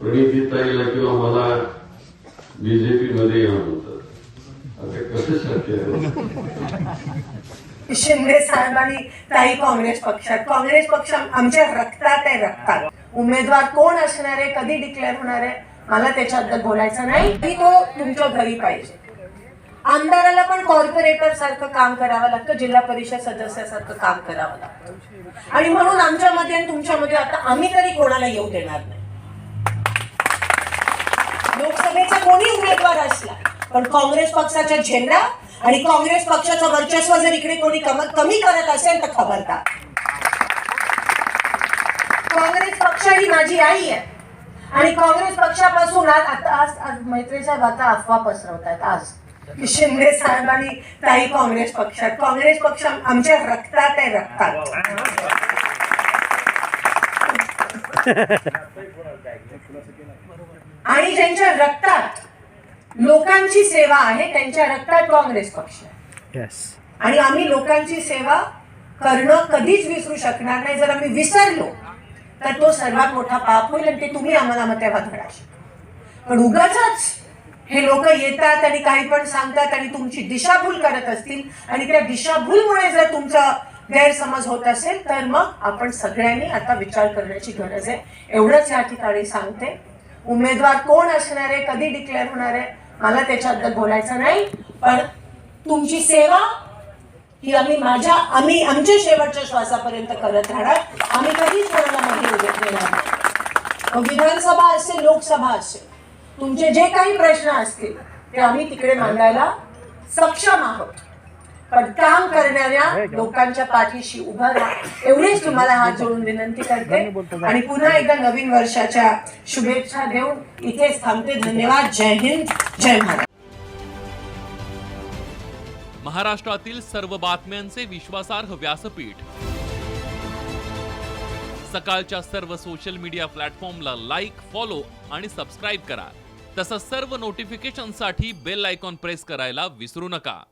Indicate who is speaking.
Speaker 1: प्रणितीताईला किंवा मला बीजेपी मध्ये येऊन म्हणतात आता कसं शक्य आहे?
Speaker 2: शिंदे साहेबांनी ताई काँग्रेस पक्षात काँग्रेस पक्ष आमच्या रक्तात आहे रक्तात. उमेदवार कोण असणार आहे कधी डिक्लेअर होणार आहे मला त्याच्याबद्दल बोलायचं नाही. की तो तुमच्या घरी पाहिजे. आमदाराला पण कॉर्पोरेटर सारखं काम करावं लागतं जिल्हा परिषद सदस्यासारखं काम करावं लागतं. आणि म्हणून आमच्यामध्ये आणि तुमच्यामध्ये आता आम्ही तरी कोणाला येऊ देणार नाही. लोकसभेचा कोणी उमेदवार असला पण काँग्रेस पक्षाचा झेंडा आणि काँग्रेस पक्षाचं वर्चस्व जर इकडे कोणी कमी करत असेल तर खबरदार. काँग्रेस पक्ष ही माझी आई आहे. आणि काँग्रेस पक्षापासून आज आता आज आज मैत्री साहेब आता अफवा पसरवतात आज. शिंदे साहेबांनी काही काँग्रेस पक्षात. काँग्रेस पक्ष आमच्या रक्तात आहे रक्तात. आणि ज्यांच्या रक्तात लोकांची सेवा आहे त्यांच्या रक्तात काँग्रेस पक्ष आणि आम्ही लोकांची सेवा करणं कधीच विसरू शकणार नाही. जर आम्ही विसरलो तर तो सर्वात मोठा पाप होईल आणि ते तुम्ही आम्हाला मग तेव्हा धडा पण उगाच हे लोक येतात आणि काही पण सांगतात आणि तुमची दिशाभूल करत असतील आणि त्या दिशाभूलमुळे जर तुमचा गैरसमज होत असेल तर मग आपण सगळ्यांनी आता विचार करण्याची गरज आहे. एवढंच या ठिकाणी सांगते. उमेदवार कोण असणार आहे कधी डिक्लेअर होणार आहे मला त्याच्याबद्दल बोलायचं नाही. पण तुमची सेवा ही आम्ही माझ्या आम्ही आमच्या शेवटच्या श्वासापर्यंत करत राहणार. आम्ही कधीच कोणाला मागे उभे देणार नाही. विधानसभा असेल लोकसभा असेल तुमचे जे काही प्रश्न असतील ते आम्ही तिकडे मांडायला सक्षम आहोत. पण काम करणाऱ्या लोकांच्या पाठीशी उभं राहा. एवढीच तुम्हाला हात जोडून विनंती करते. आणि पुन्हा एकदा नवीन वर्षाच्या शुभेच्छा देऊन इथेच थांबते. धन्यवाद. जय हिंद. जय महाराष्ट्र
Speaker 3: महाराष्ट्रातील सर्व बातम्यांचे विश्वासार्ह व्यासपीठ. सकाळच्या सर्व सोशल मीडिया प्लॅटफॉर्मला लाईक फॉलो आणि सबस्क्राईब करा. तसंच सर्व नोटिफिकेशनसाठी बेल आयकॉन प्रेस करायला विसरू नका.